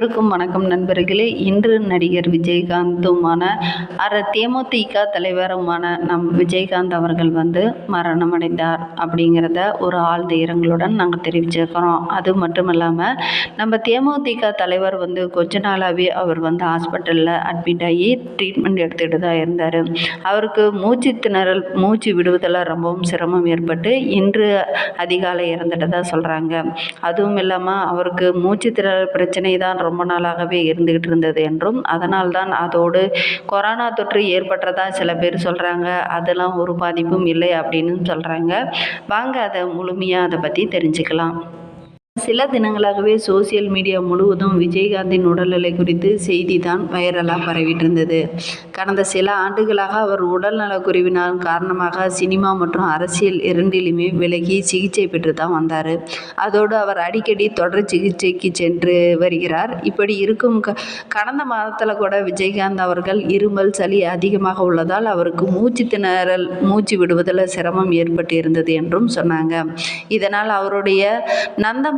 அனைவருக்கும் வணக்கம் நண்பர்களே. இன்று நடிகர் விஜயகாந்துமான அற தேமுதிக தலைவருமான நம் விஜயகாந்த் அவர்கள் வந்து மரணமடைந்தார் அப்படிங்கிறத ஒரு ஆழ்ந்த இரங்கலுடன் நாங்கள் தெரிவிச்சிருக்கிறோம் அது மட்டும் இல்லாமல் நம்ம தேமுதிக தலைவர் வந்து கொஞ்ச நாளாகவே அவர் வந்து ஹாஸ்பிட்டலில் அட்மிட் ஆகி ட்ரீட்மெண்ட் எடுத்துகிட்டு தான் இருந்தார். அவருக்கு மூச்சு திணறல் மூச்சு விடுவதில் ரொம்பவும் சிரமம் ஏற்பட்டு இன்று அதிகாலை இறந்துட்டதா சொல்கிறாங்க அதுவும் இல்லாமல் அவருக்கு மூச்சு திணறல் பிரச்சனை தான் ரொம்ப நாளாகவே இருந்துகிட்டு இருந்தது என்றும் அதனால்தான் அதோடு கொரோனா தொற்று ஏற்பட்டதா சில பேர் சொல்கிறாங்க அதெல்லாம் ஒரு பாதிப்பும் இல்லை அப்படின்னு சொல்கிறாங்க வாங்க அதை முழுமையாக அதை பற்றி தெரிஞ்சுக்கலாம். சில தினங்களாகவே சோசியல் மீடியா முழுவதும் விஜயகாந்தின் உடல்நிலை குறித்து செய்தி தான் வைரலாக பரவிட்டு இருந்தது கடந்த சில ஆண்டுகளாக அவர் உடல்நலக் குறைவினால் காரணமாக சினிமா மற்றும் அரசியல் இரண்டிலுமே விலகி சிகிச்சை பெற்று தான் வந்தார். அதோடு அவர் அடிக்கடி தொடர் சிகிச்சைக்கு சென்று வருகிறார். இப்படி இருக்கும் க கடந்த மாதத்தில் கூட விஜயகாந்த் அவர்கள் இருமல் சளி அதிகமாக உள்ளதால் அவருக்கு மூச்சு திணறல் மூச்சு விடுவதில் சிரமம் ஏற்பட்டு இருந்தது என்றும் சொன்னாங்க. இதனால் அவருடைய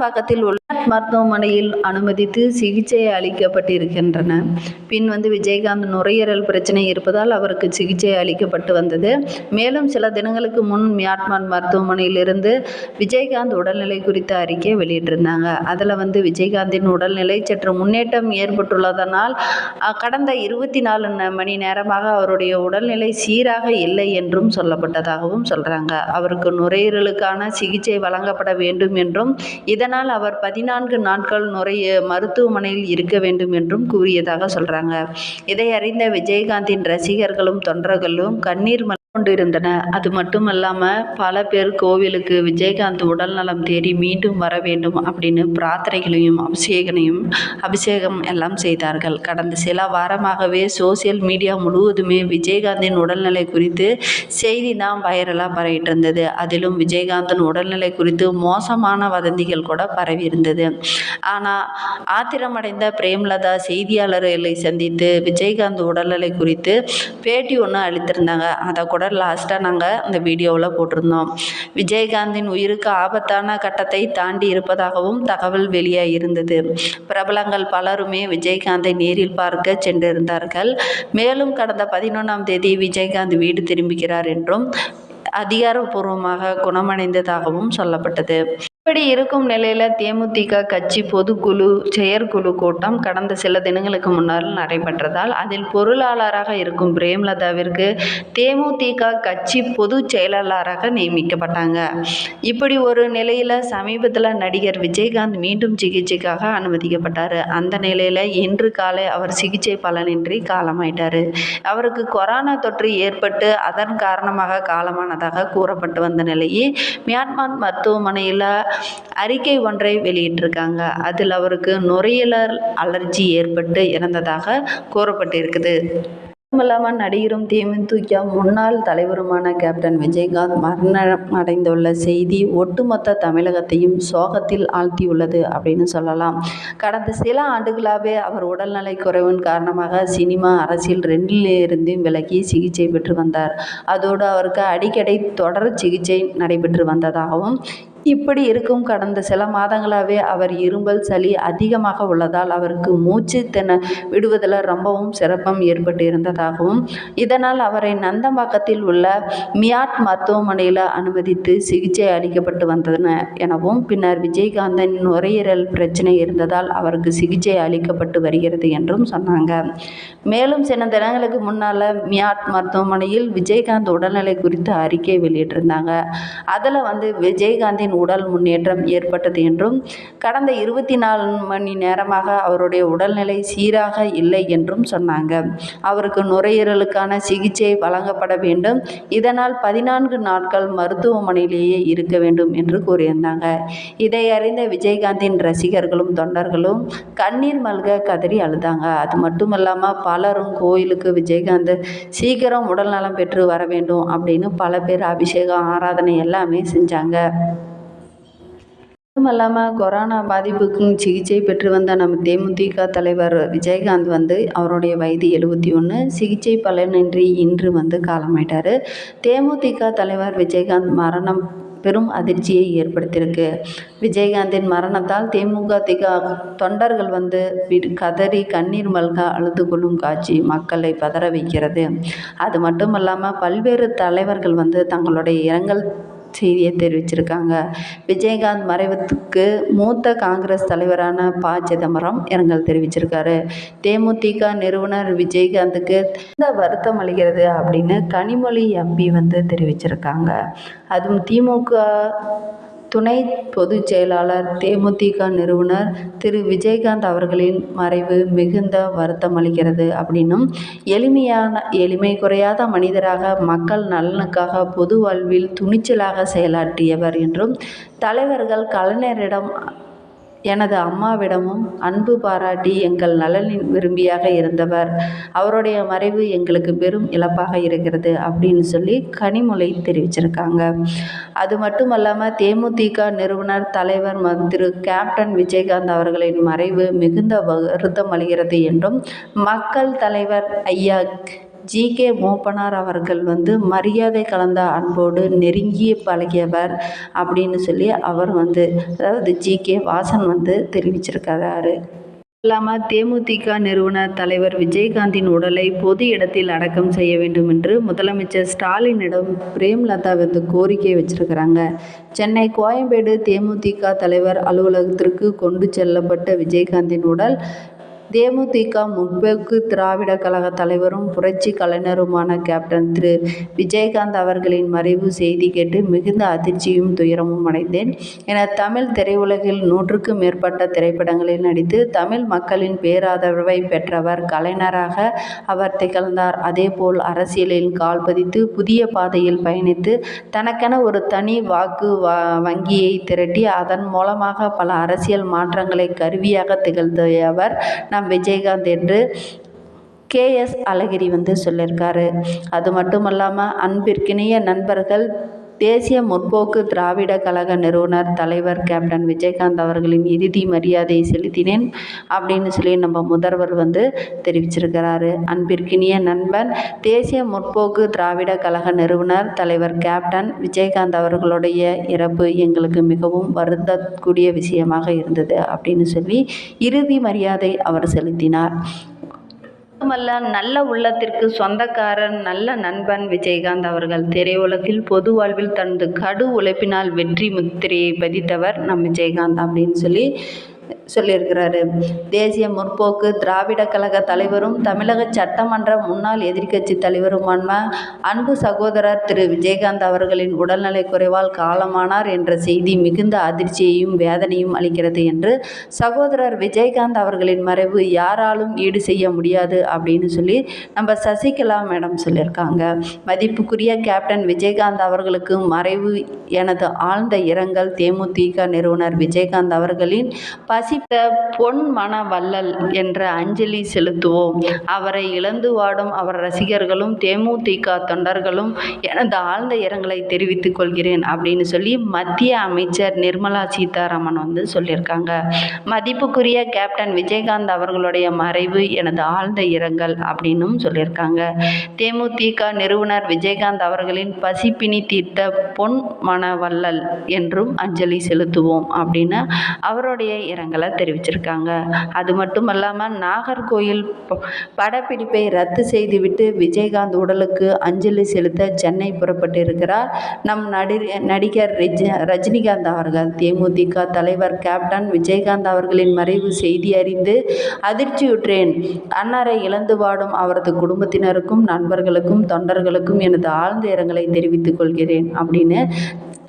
நந்தம்பாக்கத்தில் உள்ள மருத்துவமனையில் அனுமதித்து சிகிச்சை அளிக்கப்பட்டிருக்கின்றன. பின் வந்து விஜயகாந்த் நுரையீரல் பிரச்சனை இருப்பதால் அவருக்கு சிகிச்சை அளிக்கப்பட்டு வந்தது. மேலும் சில தினங்களுக்கு முன் மியாட்மான் மருத்துவமனையிலிருந்து விஜயகாந்த் உடல்நிலை குறித்த அறிக்கை வெளியிட்டிருந்தாங்க. அதில் வந்து விஜயகாந்தின் உடல்நிலை சற்று முன்னேற்றம் ஏற்பட்டுள்ளதனால் கடந்த இருபத்தி நாலு மணி நேரமாக அவருடைய உடல்நிலை சீராக இல்லை என்றும் சொல்லப்பட்டதாகவும் சொல்கிறாங்க அவருக்கு நுரையீரலுக்கான சிகிச்சை வழங்கப்பட வேண்டும் என்றும் இதனால் அவர் பதினான்கு நாட்கள் நுரைய மருத்துவமனையில் இருக்க வேண்டும் என்றும் கூறியதாக சொல்கிறாங்க இதை அறிந்த விஜயகாந்தின் ரசிகர்களும் தொண்டர்களும் கண்ணீர் கொண்டிருந்தன. அது மட்டும் இல்லாமல் பல பேர் கோவிலுக்கு விஜயகாந்த் உடல்நலம் தேடி மீண்டும் வர வேண்டும் அப்படின்னு பிரார்த்தனைகளையும் அபிஷேகனையும் அபிஷேகம் எல்லாம் செய்தார்கள். கடந்த சில வாரமாகவே சோசியல் மீடியா முழுவதுமே விஜயகாந்தின் உடல்நிலை குறித்து செய்தி தான் வைரலாக பரவிட்டு இருந்தது. அதிலும் விஜயகாந்தின் உடல்நிலை குறித்து மோசமான வதந்திகள் கூட பரவி இருந்தது. ஆனால் ஆத்திரமடைந்த பிரேம்லதா செய்தியாளர்களை சந்தித்து விஜயகாந்த் உடல்நிலை குறித்து பேட்டி ஒன்று அளித்திருந்தாங்க. அதை கூட லாஸ்ட்டாக நாங்கள் அந்த வீடியோவில் போட்டிருந்தோம். விஜயகாந்தின் உயிருக்கு ஆபத்தான கட்டத்தை தாண்டி இருப்பதாகவும் தகவல் வெளியாக இருந்தது. பிரபலங்கள் பலருமே விஜயகாந்தை நேரில் பார்க்க சென்றிருந்தார்கள். மேலும் கடந்த பதினொன்றாம் தேதி விஜயகாந்த் வீடு திரும்புகிறார் என்றும் அதிகாரப்பூர்வமாக குணமடைந்ததாகவும் சொல்லப்பட்டது. இப்படி இருக்கும் நிலையில் தேமுதிக கட்சி பொதுக்குழு செயற்குழு கூட்டம் கடந்த சில தினங்களுக்கு முன்னால் நடைபெற்றதால் அதில் பொருளாளராக இருக்கும் பிரேம்லதாவிற்கு தேமுதிக கட்சி பொதுச் செயலாளராக நியமிக்கப்பட்டாங்க. இப்படி ஒரு நிலையில் சமீபத்தில் நடிகர் விஜயகாந்த் மீண்டும் சிகிச்சைக்காக அனுமதிக்கப்பட்டார். அந்த நிலையில் இன்று காலை அவர் சிகிச்சை பலனின்றி காலமாயிட்டார். அவருக்கு கொரோனா தொற்று ஏற்பட்டு அதன் காரணமாக காலமானதாக கூறப்பட்டு வந்த நிலையில் மியான்மர் மருத்துவமனையில் அறிக்கை ஒன்றை வெளியிட்டிருக்காங்க. அதில் அவருக்கு நுரையீரல் அலர்ஜி ஏற்பட்டு இறந்ததாக கூறப்பட்டிருக்குது. மட்டுமல்லாமல் நடிகரும் தேமுதிக முன்னாள் தலைவருமான கேப்டன் விஜயகாந்த் மரணம் அடைந்துள்ள செய்தி ஒட்டுமொத்த தமிழகத்தையும் சோகத்தில் ஆழ்த்தியுள்ளது அப்படின்னு சொல்லலாம். கடந்த சில ஆண்டுகளாகவே அவர் உடல்நலை குறைவின் காரணமாக சினிமா அரசியல் ரெண்டிலிருந்தும் விலகி சிகிச்சை பெற்று வந்தார். அதோடு அவருக்கு அடிக்கடி தொடர் சிகிச்சை நடைபெற்று வந்ததாகவும் இப்படி இருக்கும் கடந்த சில மாதங்களாகவே அவர் இரும்பல் சளி அதிகமாக உள்ளதால் அவருக்கு மூச்சு திண விடுவதில் ரொம்பவும் சிரமம் ஏற்பட்டு இருந்ததாகவும் இதனால் அவரை நந்தம்பாக்கத்தில் உள்ள மியாட் மருத்துவமனையில் அனுமதித்து சிகிச்சை அளிக்கப்பட்டு வந்தன எனவும் பின்னர் விஜயகாந்தன் நுரையீரல் பிரச்சனை இருந்ததால் அவருக்கு சிகிச்சை அளிக்கப்பட்டு வருகிறது என்றும் சொன்னாங்க. மேலும் சில தினங்களுக்கு முன்னால் மியாட் மருத்துவமனையில் விஜயகாந்த் உடல்நிலை குறித்து அறிக்கை வெளியிட்டிருந்தாங்க. அதில் வந்து விஜயகாந்தின் உடல் முன்னேற்றம் ஏற்பட்டது என்றும் கடந்த இருபத்தி நாலு மணி நேரமாக அவருடைய உடல்நிலை சீராக இல்லை என்றும் சொன்னாங்க. அவருக்கு நுரையீரலுக்கான சிகிச்சை வழங்கப்பட வேண்டும். இதனால் பதினான்கு நாட்கள் மருத்துவமனையிலேயே இருக்க வேண்டும் என்று கூறியிருந்தாங்க. இதை அறிந்த விஜயகாந்தின் ரசிகர்களும் தொண்டர்களும் கண்ணீர் மல்க கதறி அழுதாங்க. அது மட்டும் இல்லாமல் பலரும் கோயிலுக்கு விஜயகாந்த் சீக்கிரம் உடல்நலம் பெற்று வர வேண்டும் அப்படின்னு பல பேர் அபிஷேகம் ஆராதனை எல்லாமே செஞ்சாங்க. இல்லாமல் கொரோனா பாதிப்புக்கும் சிகிச்சை பெற்று வந்த நம்ம தேமுதிக தலைவர் விஜயகாந்த் வந்து அவருடைய வயது எழுபத்தி ஒன்று சிகிச்சை பலனின்றி இன்று வந்து காலமாயிட்டார். தேமுதிக தலைவர் விஜயகாந்த் மரணம் பெரும் அதிர்ச்சியை ஏற்படுத்தியிருக்கு. விஜயகாந்தின் மரணத்தால் தேமுதிக தொண்டர்கள் வந்து கதறி கண்ணீர் மல்க அழுது கொள்ளும் காட்சி மக்களை பதற வைக்கிறது. அது மட்டும் இல்லாமல் பல்வேறு தலைவர்கள் வந்து தங்களுடைய இரங்கல் செய்தியை தெரிவிச்சிருக்காங்க. விஜயகாந்த் மறைவுக்கு மூத்த காங்கிரஸ் தலைவரான ப. சிதம்பரம் இரங்கல் தெரிவிச்சிருக்காரு. தேமுதிக நிறுவனர் விஜயகாந்துக்கு இந்த வருத்தம் அளிக்கிறது அப்படின்னு கனிமொழி எம்பி வந்து தெரிவிச்சிருக்காங்க. அதுவும் திமுக துணை பொதுச் செயலாளர் தேமுதிக நிறுவனர் திரு. விஜயகாந்த் அவர்களின் மறைவு மிகுந்த வருத்தம் அளிக்கிறது. அப்படின்னும் எளிமையான எளிமை குறையாத மனிதராக மக்கள் நலனுக்காக பொது வாழ்வில் துணிச்சலாக செயலாற்றியவர் என்றும் தலைவர்கள் கலைஞரிடம் எனது அம்மாவிடமும் அன்பு பாராட்டி எங்கள் நலனின் விரும்பியாக இருந்தவர். அவருடைய மறைவு எங்களுக்கு பெரும் இழப்பாக இருக்கிறது அப்படின்னு சொல்லி கனிமொழி தெரிவிச்சிருக்காங்க. அது மட்டும் இல்லாமல் தேமுதிக நிறுவனர் தலைவர் திரு கேப்டன் விஜயகாந்த் அவர்களின் மறைவு மிகுந்த வருத்தம் அளிக்கிறது என்றும் மக்கள் தலைவர் ஐயா ஜி. கே. மூப்பனார் அவர்கள் வந்து மரியாதை கலந்த அன்போடு நெருங்கி பழகியவர் அப்படின்னு சொல்லி அவர் வந்து அதாவது ஜி. கே. வாசன் வந்து தெரிவிச்சிருக்கிறாரு. இல்லாமல் தேமுதிக நிறுவனர் தலைவர் விஜயகாந்தின் உடலை பொது இடத்தில் அடக்கம் செய்ய வேண்டும் என்று முதலமைச்சர் ஸ்டாலினிடம் பிரேம்லதா வந்து கோரிக்கை வச்சிருக்கிறாங்க. சென்னை கோயம்பேடு தேமுதிக தலைவர் அலுவலகத்திற்கு கொண்டு செல்லப்பட்ட விஜயகாந்தின் உடல் தேமுதிக முற்போக்கு திராவிட கழக தலைவரும் புரட்சி கலைஞருமான கேப்டன் திரு. விஜயகாந்த் அவர்களின் மறைவு செய்தி கேட்டு மிகுந்த அதிர்ச்சியும் துயரமும் அடைந்தேன். என தமிழ் திரையுலகில் நூற்றுக்கும் மேற்பட்ட திரைப்படங்களில் நடித்து தமிழ் மக்களின் பேராதரவை பெற்றவர் கலைஞராக அவர் திகழ்ந்தார். அதேபோல் அரசியலில் கால் பதித்து புதிய பாதையில் பயணித்து தனக்கென ஒரு தனி வாக்கு வ- வங்கியை திரட்டி அதன் மூலமாக பல அரசியல் மாற்றங்களை கருவியாக திகழ்ந்தவர் நம் விஜயகாந்த் என்று கேஎஸ் அழகிரி வந்து சொல்லியிருக்காரு. அது மட்டும் இல்லாமல் அன்பிற்கினிய நண்பர்கள் தேசிய முற்போக்கு திராவிட கழக நிறுவனர் தலைவர் கேப்டன் விஜயகாந்த் அவர்களின் இறுதி மரியாதையை செலுத்தினேன் அப்படின்னு சொல்லி நம்ம முதல்வர் வந்து தெரிவிச்சிருக்கிறாரு. அன்பிற்கினிய நண்பன் தேசிய முற்போக்கு திராவிட கழக நிறுவனர் தலைவர் கேப்டன் விஜயகாந்த் அவர்களுடைய இறப்பு எங்களுக்கு மிகவும் வருந்தக்கூடிய விஷயமாக இருந்தது அப்படின்னு சொல்லி இறுதி மரியாதை அவர் செலுத்தினார். மட்டுமல்ல நல்ல உள்ளத்திற்கு சொந்தக்காரன் நல்ல நண்பன் விஜயகாந்த் அவர்கள் திரையுலகில் பொது வாழ்வில் தனது கடு உழைப்பினால் வெற்றி முத்திரையை பதித்தவர் நம் விஜயகாந்த் அப்படின்னு சொல்லி சொல்லியிருக்கிறாரு. தேசிய முற்போக்கு திராவிட கழக தலைவரும் தமிழக சட்டமன்ற முன்னாள் எதிர்க்கட்சி தலைவருமான அன்பு சகோதரர் திரு. விஜயகாந்த் அவர்களின் உடல்நிலை குறைவால் காலமானார் என்ற செய்தி மிகுந்த அதிர்ச்சியையும் வேதனையும் அளிக்கிறது என்று சகோதரர் விஜயகாந்த் அவர்களின் மறைவு யாராலும் ஈடு செய்ய முடியாது அப்படின்னு சொல்லி நம்ம சசிகலா மேடம் சொல்லியிருக்காங்க. மதிப்புக்குரிய கேப்டன் விஜயகாந்த் அவர்களுக்கு மறைவு எனது ஆழ்ந்த இரங்கல். தேமுதிக நிறுவனர் விஜயகாந்த் அவர்களின் பசி பசித்த பொன் மன வள்ளல் என்ற அஞ்சலி செலுத்துவோம். அவரை இழந்து வாடும் அவர் ரசிகர்களும் தேமுதிக தொண்டர்களும் எனது ஆழ்ந்த இரங்கலை தெரிவித்துக் கொள்கிறேன் அப்படின்னு சொல்லி மத்திய அமைச்சர் நிர்மலா சீதாராமன் வந்து சொல்லியிருக்காங்க. மதிப்புக்குரிய கேப்டன் விஜயகாந்த் அவர்களுடைய மறைவு எனது ஆழ்ந்த இரங்கல் அப்படின்னும் சொல்லியிருக்காங்க. தேமுதிக நிறுவனர் விஜயகாந்த் அவர்களின் பசிப்பினி தீர்த்த பொன் மனவள்ளல் என்றும் அஞ்சலி செலுத்துவோம் அப்படின்னு அவருடைய இரங்கலை தெரிவிச்சிருக்காங்க. அது மட்டும் இல்லாமல் நாகர்கோயில் ப- படப்பிடிப்பை ரத்து செய்துவிட்டு விஜயகாந்த் உடலுக்கு அஞ்சலி செலுத்த சென்னை புறப்பட்டு இருக்கிறார் நம் நடி நடிகர் ரஜினிகாந்த் அவர்கள். தேமுதிக தலைவர் கேப்டன் விஜயகாந்த் அவர்களின் மறைவு செய்தி அறிந்து அதிர்ச்சியுற்றேன். அன்னாரை இழந்து வாடும் அவரது குடும்பத்தினருக்கும் நண்பர்களுக்கும் தொண்டர்களுக்கும் எனது ஆழ்ந்த இரங்கலை தெரிவித்துக் கொள்கிறேன் அப்படின்னு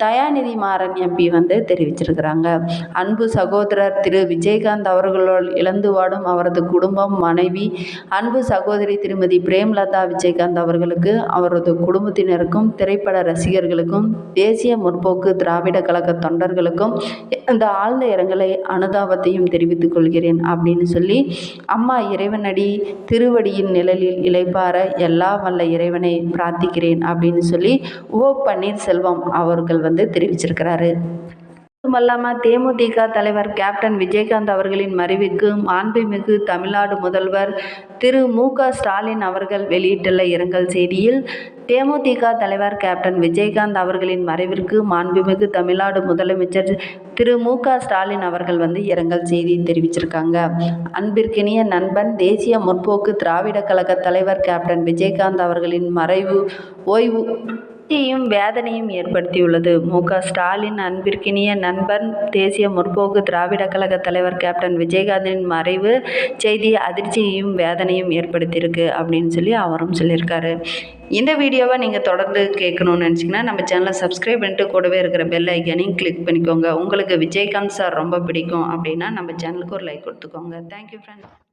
தயாநிதி மாறன் எம்பி வந்து தெரிவிச்சிருக்கிறாங்க. அன்பு சகோதரர் திரு விஜயகாந்த் அவர்களால் இழந்து வாடும் அவரது குடும்பம் மனைவி அன்பு சகோதரி திருமதி பிரேம்லதா விஜயகாந்த் அவர்களுக்கு அவரது குடும்பத்தினருக்கும் திரைப்பட ரசிகர்களுக்கும் தேசிய முற்போக்கு திராவிட கழக தொண்டர்களுக்கும் இந்த ஆழ்ந்த இரங்கலை அனுதாபத்தையும் தெரிவித்துக் கொள்கிறேன் அப்படின்னு சொல்லி அம்மா இறைவனடி திருவடியின் நிழலில் இளைப்பாற எல்லா வல்ல இறைவனை பிரார்த்திக்கிறேன் அப்படின்னு சொல்லி ஓ பன்னீர்செல்வம் அவர்கள் வந்து தெரிவிச்சிருக்கிறாரு. மட்டுமல்லாமல் தேமுதிக தலைவர் கேப்டன் விஜயகாந்த் அவர்களின் மறைவுக்கு மாண்புமிகு தமிழ்நாடு முதல்வர் திரு மு ஸ்டாலின் அவர்கள் வெளியிட்டுள்ள இரங்கல் செய்தியில் தேமுதிக தலைவர் கேப்டன் விஜயகாந்த் அவர்களின் மறைவிற்கு மாண்புமிகு தமிழ்நாடு முதலமைச்சர் திரு மு ஸ்டாலின் அவர்கள் வந்து இரங்கல் செய்தி தெரிவிச்சிருக்காங்க. அன்பிற்கினிய நண்பன் தேசிய முற்போக்கு திராவிட கழக தலைவர் கேப்டன் விஜயகாந்த் அவர்களின் மறைவு ஓய்வு அதிர்ச்சியையும் வேதனையும் ஏற்படுத்தியுள்ளது. மு. க. ஸ்டாலின் அன்பிற்கினிய நண்பன் தேசிய முற்போக்கு திராவிட கழக தலைவர் கேப்டன் விஜயகாந்தின் மறைவு செய்தி அதிர்ச்சியையும் வேதனையும் ஏற்படுத்தியிருக்கு அப்படின்னு சொல்லி அவரும் சொல்லியிருக்காரு. இந்த வீடியோவை நீங்கள் தொடர்ந்து கேட்கணும்னு நினச்சிங்கன்னா நம்ம சேனலை சப்ஸ்கிரைப் பண்ணிட்டு கூடவே இருக்கிற பெல் ஐக்கானையும் கிளிக் பண்ணிக்கோங்க. உங்களுக்கு விஜயகாந்த் சார் ரொம்ப பிடிக்கும் அப்படின்னா நம்ம சேனலுக்கு ஒரு லைக் கொடுத்துக்கோங்க. Thank you friends